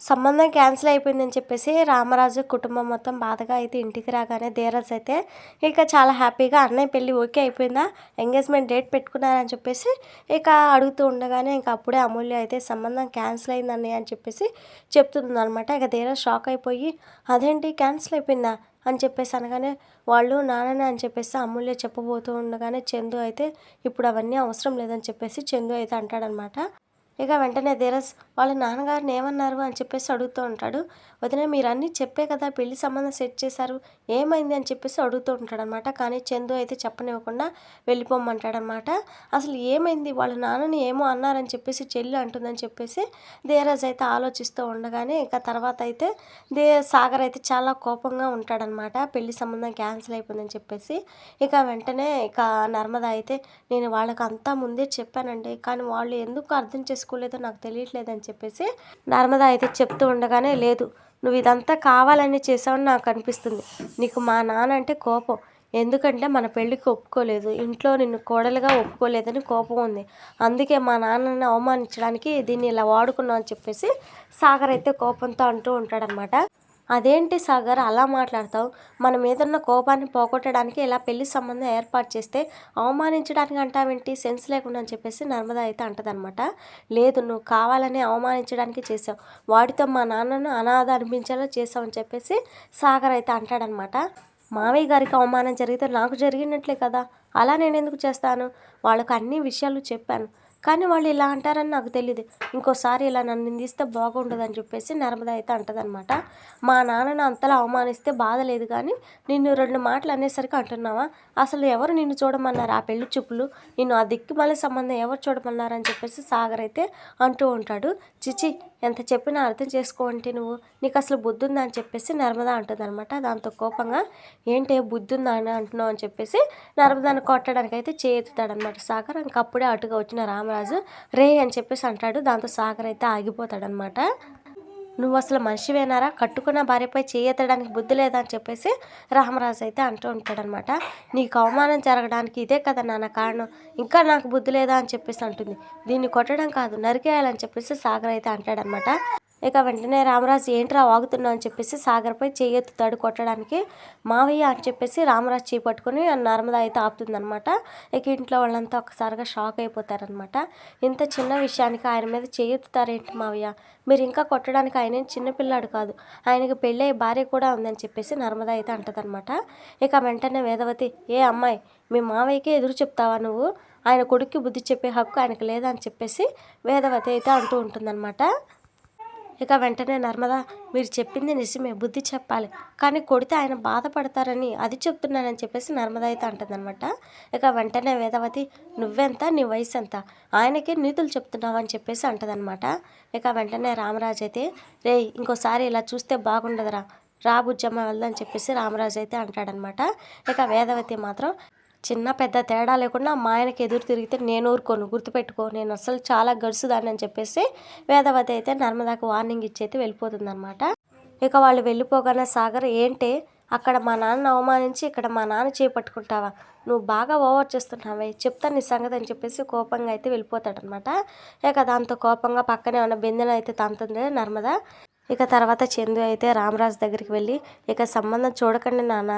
సంబంధం క్యాన్సిల్ అయిపోయిందని చెప్పేసి రామరాజు కుటుంబం మొత్తం బాధగా అయితే ఇంటికి రాగానే ధీరజ్ అయితే ఇక చాలా హ్యాపీగా అన్నయ్య పెళ్ళి ఓకే అయిపోయిందా? ఎంగేజ్మెంట్ డేట్ పెట్టుకున్నారని చెప్పేసి ఇక అడుగుతూ ఉండగానే ఇంకా అప్పుడే అమూల్య అయితే సంబంధం క్యాన్సిల్ అయింది అన్నయ్య అని చెప్పేసి చెప్తుంది అనమాట ఇక ధీరజ్ షాక్ అయిపోయి అదేంటి? క్యాన్సిల్ అయిపోయిందా? అని చెప్పేసి అనగానే వాళ్ళు నాన్ననే అని చెప్పేసి అమూల్య చెప్పబోతూ ఉండగానే చందు అయితే ఇప్పుడు అవన్నీ అవసరం లేదని చెప్పేసి చందు అయితే అంటాడనమాట ఇక వెంటనే ధీరజ్ వాళ్ళ నాన్నగారిని ఏమన్నారు? అని చెప్పేసి అడుగుతూ ఉంటాడు. వదిన మీరు అన్నీ చెప్పే కదా పెళ్ళి సంబంధం సెట్ చేశారు. ఏమైంది? అని చెప్పేసి అడుగుతూ ఉంటాడు అనమాట కానీ చందు అయితే చెప్పనివ్వకుండా వెళ్ళిపోమంటాడనమాట. అసలు ఏమైంది? వాళ్ళ నాన్నని ఏమో అన్నారని చెప్పేసి చెల్లి అంటుందని చెప్పేసి ధీరజ్ అయితే ఆలోచిస్తూ ఉండగానే ఇక తర్వాత అయితే దే సాగర్ అయితే చాలా కోపంగా ఉంటాడనమాట. పెళ్ళి సంబంధం క్యాన్సిల్ అయిపోయిందని చెప్పేసి. ఇక వెంటనే ఇక నర్మద అయితే నేను వాళ్ళకి అంతా ముందే చెప్పానండి. కానీ వాళ్ళు ఎందుకు అర్థం చేసుకోలేదో నాకు తెలియట్లేదని చెప్పేసి నర్మద అయితే చెప్తూ ఉండగానే లేదు నువ్వు ఇదంతా కావాలని చేసావని నాకు అనిపిస్తుంది. నీకు మా నాన్న అంటే కోపం. ఎందుకంటే మన పెళ్ళికి ఒప్పుకోలేదు. ఇంట్లో నిన్ను కోడలుగా ఒప్పుకోలేదని కోపం ఉంది. అందుకే మా నాన్నని అవమానించడానికి దీన్ని ఇలా వాడుకున్నావు అని చెప్పేసి సాగర్ అయితే కోపంతో అంటూ ఉంటాడనమాట. అదేంటి సాగర్? అలా మాట్లాడతావు. మన మీద ఉన్న కోపాన్ని పోగొట్టడానికి ఇలా పెళ్ళి సంబంధం ఏర్పాటు చేస్తే అవమానించడానికి అంటావేంటి? సెన్స్ లేకుండా అని చెప్పేసి నర్మదా అయితే అంటదనమాట లేదు నువ్వు కావాలని అవమానించడానికి చేసావు. వాడితో మా నాన్నను అనాథ అనిపించేలా చేసావు అని చెప్పేసి సాగర్ అయితే అంటాడనమాట మామయ్య గారికి అవమానం జరిగితే నాకు జరిగినట్లే కదా. అలా నేను ఎందుకు చేస్తాను? వాళ్ళకు అన్ని విషయాలు చెప్పాను. కానీ వాళ్ళు ఇలా అంటారని నాకు తెలియదు ఇంకోసారి ఇలా నన్ను నిందిస్తే బాగుండదని చెప్పేసి నర్మద అయితే అంటదనమాట మా నాన్నను అంతలా అవమానిస్తే బాధ లేదు కానీ నిన్ను రెండు మాటలు అనేసరికి అంటున్నావా? అసలు ఎవరు నిన్ను చూడమన్నారు? ఆ పెళ్ళి చూపులు? నిన్ను ఆ మళ్ళీ సంబంధం ఎవరు చూడమన్నారని చెప్పేసి సాగర్ అయితే అంటూ ఉంటాడు. చిచి ఎంత చెప్పినా అర్థం చేసుకోండి నువ్వు. నీకు అసలు బుద్ధి ఉందా అని చెప్పేసి నర్మద అంటుందన్నమాట. దాంతో కోపంగా ఏంటి బుద్ధి ఉందా అని అంటున్నావు? అని చెప్పేసి నర్మదాన్ని కొట్టడానికి అయితే చేయెత్తుతాడనమాట సాగర్. ఇంకప్పుడే అటుగా వచ్చిన రామ రామరాజు రే అని చెప్పేసి అంటాడు. దాంతో సాగర్ అయితే ఆగిపోతాడనమాట. నువ్వు అసలు మనిషివేనారా? కట్టుకున్న భార్యపై చేయెత్తడానికి బుద్ధి లేదా? అని చెప్పేసి రామరాజు అయితే అంటూ ఉంటాడనమాట. నీకు అవమానం జరగడానికి ఇదే కదా నాన్న కారణం. ఇంకా నాకు బుద్ధి లేదా? అని చెప్పేసి అంటుంది. దీన్ని కొట్టడం కాదు నరికేయాలని చెప్పేసి సాగర్ అయితే అంటాడనమాట. ఇక వెంటనే రామరాజు ఏంట్రా వాగుతున్నావు? అని చెప్పేసి సాగర్పై చేయెత్తుతాడు కొట్టడానికి మావయ్య అని చెప్పేసి రామరాజు చేయి పట్టుకొని నర్మద అయితే ఆపుతుందనమాట ఇక ఇంట్లో వాళ్ళంతా ఒకసారిగా షాక్ అయిపోతారనమాట ఇంత చిన్న విషయానికి ఆయన మీద చేయెత్తుతారేంటి మావయ్య? మీరు ఇంకా కొట్టడానికి ఆయన చిన్నపిల్లాడు కాదు. ఆయనకి పెళ్ళి భార్య కూడా ఉందని చెప్పేసి నర్మద అయితే అంటదనమాట ఇక వెంటనే వేదవతి ఏ అమ్మాయి మీ మావయ్యకే ఎదురు చెప్తావా నువ్వు? ఆయన కొడుక్కి బుద్ధి చెప్పే హక్కు ఆయనకు లేదని చెప్పేసి వేదవతి అయితే అంటూ ఉంటుందన్నమాట. ఇక వెంటనే నర్మదా మీరు చెప్పింది నిజమే బుద్ధి చెప్పాలి. కానీ కొడితే ఆయన బాధపడతారని అది చెప్తున్నానని చెప్పేసి నర్మద అయితే అంటుందన్నమాట. ఇక వెంటనే వేదవతి నువ్వెంత? నీ వయసు ఎంత ఆయనకి నీతులు చెప్తున్నావు అని చెప్పేసి అంటదనమాట ఇక వెంటనే రామరాజు అయితే రే ఇంకోసారి ఇలా చూస్తే బాగుండదురా రా బుజ్జమ్మ వెళ్దని చెప్పేసి రామరాజు అయితే అంటాడనమాట ఇక వేదవతి మాత్రం చిన్న పెద్ద తేడా లేకుండా మా ఆయనకి ఎదురు తిరిగితే నేను ఊరుకోను గుర్తుపెట్టుకో. నేను అసలు చాలా గడుసుదాన్ని అని చెప్పేసి వేదవతి అయితే నర్మదాకు వార్నింగ్ ఇచ్చి అయితే వెళ్ళిపోతుంది అనమాట ఇక వాళ్ళు వెళ్ళిపోగానే సాగర్ ఏంటి? అక్కడ మా నాన్న అవమానించి ఇక్కడ మా నాన్న చేపట్టుకుంటావా? నువ్వు బాగా ఓవర్ చేస్తున్నావే చెప్తాను నీ సంగతి అని చెప్పేసి కోపంగా అయితే వెళ్ళిపోతాడనమాట ఇక దాంతో కోపంగా పక్కనే ఉన్న బిందెన అయితే తంతుంది నర్మద. ఇక తర్వాత చందు అయితే రామరాజ్ దగ్గరికి వెళ్ళి ఇక సంబంధం చూడకండి నాన్న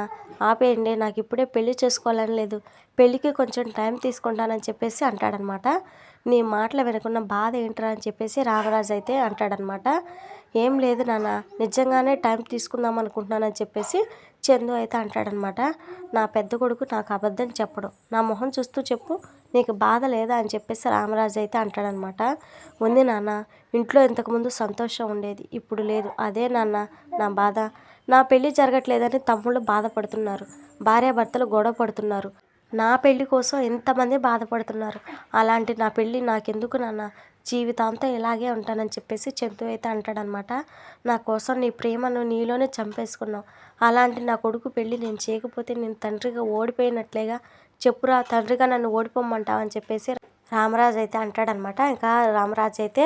ఆపేయండి నాకు ఇప్పుడే పెళ్ళి చేసుకోవాలని లేదు. పెళ్ళికి కొంచెం టైం తీసుకుంటానని చెప్పేసి అంటాడనమాట. నీ మాటలు వినకున్న బాధ ఏంటరా అని చెప్పేసి రామరాజు అయితే అంటాడనమాట. ఏం లేదు నాన్న నిజంగానే టైం తీసుకుందాం అనుకుంటున్నానని చెప్పేసి చందు అయితే అంటాడనమాట. నా పెద్ద కొడుకు నాకు అబద్ధం చెప్పడం. నా మొహం చూస్తూ చెప్పు. నీకు బాధ లేదా అని చెప్పేసి రామరాజు అయితే అంటాడనమాట. ఉంది నాన్న ఇంట్లో ఇంతకుముందు సంతోషం ఉండేది. ఇప్పుడు లేదు. అదే నాన్న నా బాధ. నా పెళ్ళి జరగట్లేదని తమ్ముళ్ళు బాధపడుతున్నారు. భార్యాభర్తలు గొడవ పడుతున్నారు. నా పెళ్ళి కోసం ఎంతమంది బాధపడుతున్నారు? అలాంటి నా పెళ్ళి నాకెందుకు నాన్న? జీవితాంతం ఇలాగే ఉంటానని చెప్పేసి చందు అయితే అంటాడనమాట. నా కోసం నీ ప్రేమను నీలోనే చంపేసుకున్నావు. అలాంటి నా కొడుకు పెళ్ళి నేను చేయకపోతే నేను తండ్రిగా ఓడిపోయినట్లేగా? చెప్పురా తండ్రిగా నన్ను ఓడిపోమ్మంటావని చెప్పేసి రామరాజు అయితే అంటాడనమాట. ఇంకా రామరాజు అయితే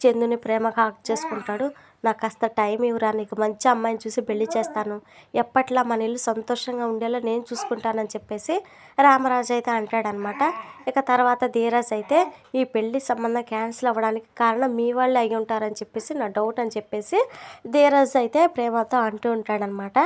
చందుని ప్రేమగా హక్ చేసుకుంటాడు. నాకు కాస్త టైం ఇవ్వరా నీకు మంచి అమ్మాయిని చూసి పెళ్ళి చేస్తాను. ఎప్పట్లా మన ఇల్లు సంతోషంగా ఉండేలా నేను చూసుకుంటానని చెప్పేసి రామరాజు అయితే అంటాడనమాట. ఇక తర్వాత ధీరాజ్ అయితే ఈ పెళ్ళి సంబంధం క్యాన్సిల్ అవ్వడానికి కారణం మీ వాళ్ళే అయి ఉంటారని చెప్పేసి నా డౌట్ అని చెప్పేసి ధీరాజ్ అయితే ప్రేమతో అంటూ ఉంటాడనమాట.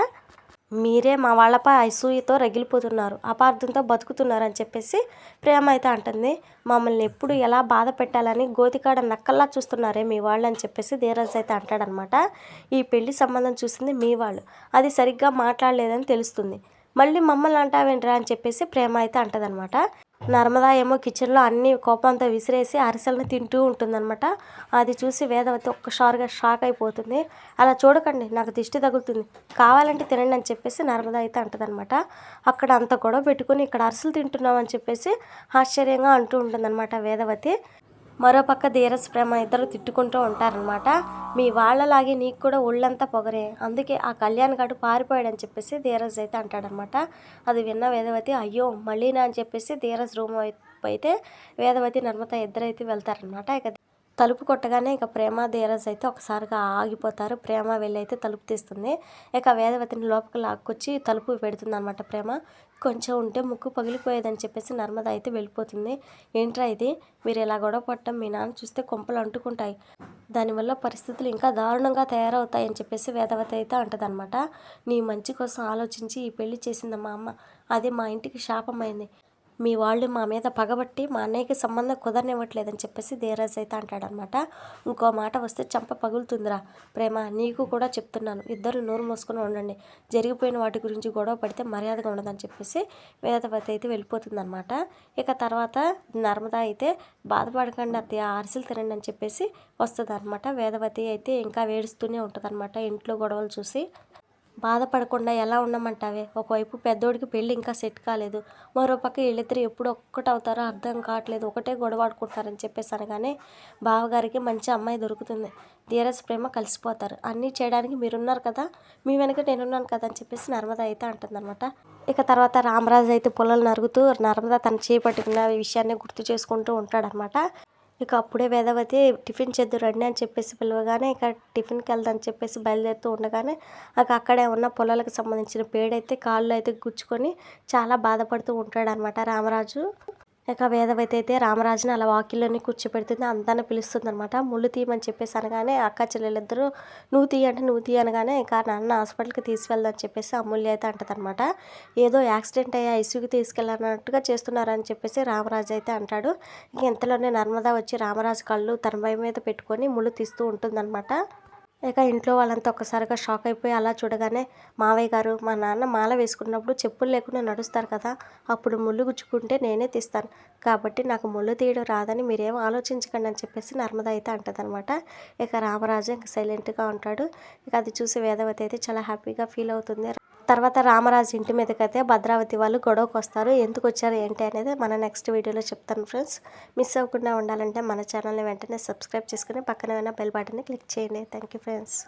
మీరే మా వాళ్ళపై అసూయతో రగిలిపోతున్నారు అపార్థంతో బతుకుతున్నారు అని చెప్పేసి ప్రేమ అయితే అంటుంది. మమ్మల్ని ఎప్పుడు ఎలా బాధ పెట్టాలని గోతికాడ నక్కల్లా చూస్తున్నారే మీ వాళ్ళు అని చెప్పేసి ధీరజ్ అయితే అంటాడనమాట. ఈ పెళ్ళి సంబంధం చూసింది మీ వాళ్ళు. అది సరిగ్గా మాట్లాడలేదని తెలుస్తుంది. మళ్ళీ మమ్మల్ని అంటావేంట్రా అని చెప్పేసి ప్రేమ అయితే అంటదనమాట. నర్మదా ఏమో కిచెన్లో అన్ని కోపంతో విసిరేసి అరిసెలను తింటూ ఉంటుందన్నమాట అది చూసి వేదవతి ఒక్కసారిగా షాక్ అయిపోతుంది. అలా చూడకండి నాకు దిష్టి తగులుతుంది. కావాలంటే తినండి అని చెప్పేసి నర్మదా అయితే అంటదనమాట. అక్కడ అంత గొడవ పెట్టుకుని ఇక్కడ అరిసెలు తింటున్నాం అని చెప్పేసి ఆశ్చర్యంగా అంటూ ఉంటుందన్నమాట వేదవతి. మరోపక్క ధీరజ్ ప్రేమ ఇద్దరు తిట్టుకుంటూ ఉంటారనమాట మీ వాళ్ళలాగే నీకు కూడా ఒళ్ళంతా పొగరే. అందుకే ఆ కళ్యాణ్ గాడు పారిపోయాడని చెప్పేసి ధీరజ్ అయితే అంటాడనమాట అది విన్న వేదవతి అయ్యో మళ్ళీనా అని చెప్పేసి ధీరజ్ రూమ్ అయితే వేదవతి నర్మత ఇద్దరైతే వెళ్తారనమాట ఇక తలుపు కొట్టగానే ఇక ప్రేమ ధీరజ్ అయితే ఒకసారిగా ఆగిపోతారు. ప్రేమ వెళ్ళి అయితే తలుపు తీస్తుంది. ఇక వేదవతిని లోపలికి లాక్కొచ్చి తలుపు పెడుతుంది అనమాట ప్రేమ. కొంచెం ఉంటే ముక్కు పగిలిపోయేదని చెప్పేసి నర్మద అయితే వెళ్ళిపోతుంది. ఏంట్రా ఇది? మీరు ఇలా గొడవ పట్టడం మీ నాన్న చూస్తే కొంపలు అంటుకుంటాయి. దానివల్ల పరిస్థితులు ఇంకా దారుణంగా తయారవుతాయని చెప్పేసి వేదవతి అయితే అంటదనమాట నీ మంచి కోసం ఆలోచించి ఈ పెళ్ళి చేసింది మా అమ్మ. అది మా ఇంటికి శాపమైంది. మీ వాళ్ళు మా మీద పగబట్టి మా అన్నయ్యకి సంబంధం కుదరనివ్వట్లేదని చెప్పేసి ధీరజ్ అయితే అంటాడనమాట. ఇంకో మాట వస్తే చంప పగులుతుందిరా. ప్రేమ నీకు కూడా చెప్తున్నాను. ఇద్దరు నోరు మూసుకుని ఉండండి. జరిగిపోయిన వాటి గురించి గొడవ పడితే మర్యాదగా ఉండదని చెప్పేసి వేదవతి అయితే వెళ్ళిపోతుందనమాట. ఇక తర్వాత నర్మదా అయితే బాధపడకండి అత్తయ్య అరిసెలు తినండి అని చెప్పేసి వస్తుంది అనమాట వేదవతి అయితే ఇంకా వేడుస్తూనే ఉంటుంది ఇంట్లో గొడవలు చూసి. బాధపడకుండా ఎలా ఉండమంటావే? ఒకవైపు పెద్దోడికి పెళ్ళి ఇంకా సెట్ కాలేదు. మరోపక్క వీళ్ళిద్దరు ఎప్పుడు ఒక్కటవుతారో అర్థం కావట్లేదు. ఒకటే గొడవాడుకుంటారని చెప్పేసి అనగానే బావగారికి మంచి అమ్మాయి దొరుకుతుంది. ధీరజ్ ప్రేమ కలిసిపోతారు. అన్నీ చేయడానికి మీరున్నారు కదా? మీ వెనక నేనున్నాను కదా అని చెప్పేసి నర్మద అయితే అంటుందన్నమాట. ఇక తర్వాత రామరాజు అయితే పొలాలు నరుగుతూ నర్మద తన చేపట్టుకున్న విషయాన్ని గుర్తు చేసుకుంటూ ఉంటాడనమాట ఇక అప్పుడే వేదవతి టిఫిన్ చేద్దు రండి అని చెప్పేసి పిలవగానే ఇక టిఫిన్కి వెళ్దామని చెప్పేసి బయలుదేరుతూ ఉండగానే ఇక అక్కడే ఉన్న పొలాలకు సంబంధించిన పేడైతే కాళ్ళు అయితే గుచ్చుకొని చాలా బాధపడుతూ ఉంటాడనమాట రామరాజు. ఇక వేదవతి అయితే రామరాజుని అలా వాకిల్లోనే కూర్చోపెడుతుంది అంతాన్ని పిలుస్తుంది అనమాట ముళ్ళు తీయమని చెప్పేసి అనగానే అక్క చెల్లెలిద్దరూ నువ్వు తీయ అంటే నువ్వు తీయ అనగానే ఇక నాన్న హాస్పిటల్కి తీసుకెళ్దామని చెప్పేసి అమూల్య అయితే అంటదనమాట ఏదో యాక్సిడెంట్ అయ్యి ఐసీయూకి తీసుకెళ్ళాలన్నట్టుగా చేస్తున్నారని చెప్పేసి రామరాజు అయితే అంటాడు. ఇంక ఇంతలోనే నర్మదా వచ్చి రామరాజు కళ్ళు తన భయం మీద పెట్టుకొని ముళ్ళు తీస్తూ ఉంటుందన్నమాట. ఇక ఇంట్లో వాళ్ళంతా ఒక్కసారిగా షాక్ అయిపోయి అలా చూడగానే మావయ్య గారు మా నాన్న మాల వేసుకున్నప్పుడు చెప్పులు లేకుండా నడుస్తారు కదా అప్పుడు ముళ్ళు గుచ్చుకుంటే నేనే తీస్తాను. కాబట్టి నాకు ముళ్ళు తీయడం రాదని మీరేం ఆలోచించకండి అని చెప్పేసి నర్మద అయితే అంటదనమాట ఇక రామరాజు ఇంకా సైలెంట్గా ఉంటాడు. ఇక అది చూసి వేదవతి అయితే చాలా హ్యాపీగా ఫీల్ అవుతుంది. తర్వాత రామరాజు ఇంటి మీదకైతే భద్రావతి వాళ్ళు గొడవకు వస్తారు ఎందుకు వచ్చారు ఏంటి అనేది మన నెక్స్ట్ వీడియోలో చెప్తాను ఫ్రెండ్స్ మిస్ అవ్వకుండా ఉండాలంటే మన ఛానల్ని వెంటనే సబ్స్క్రైబ్ చేసుకుని పక్కన ఉన్న బెల్ బటన్ని క్లిక్ చేయండి. Thank you friends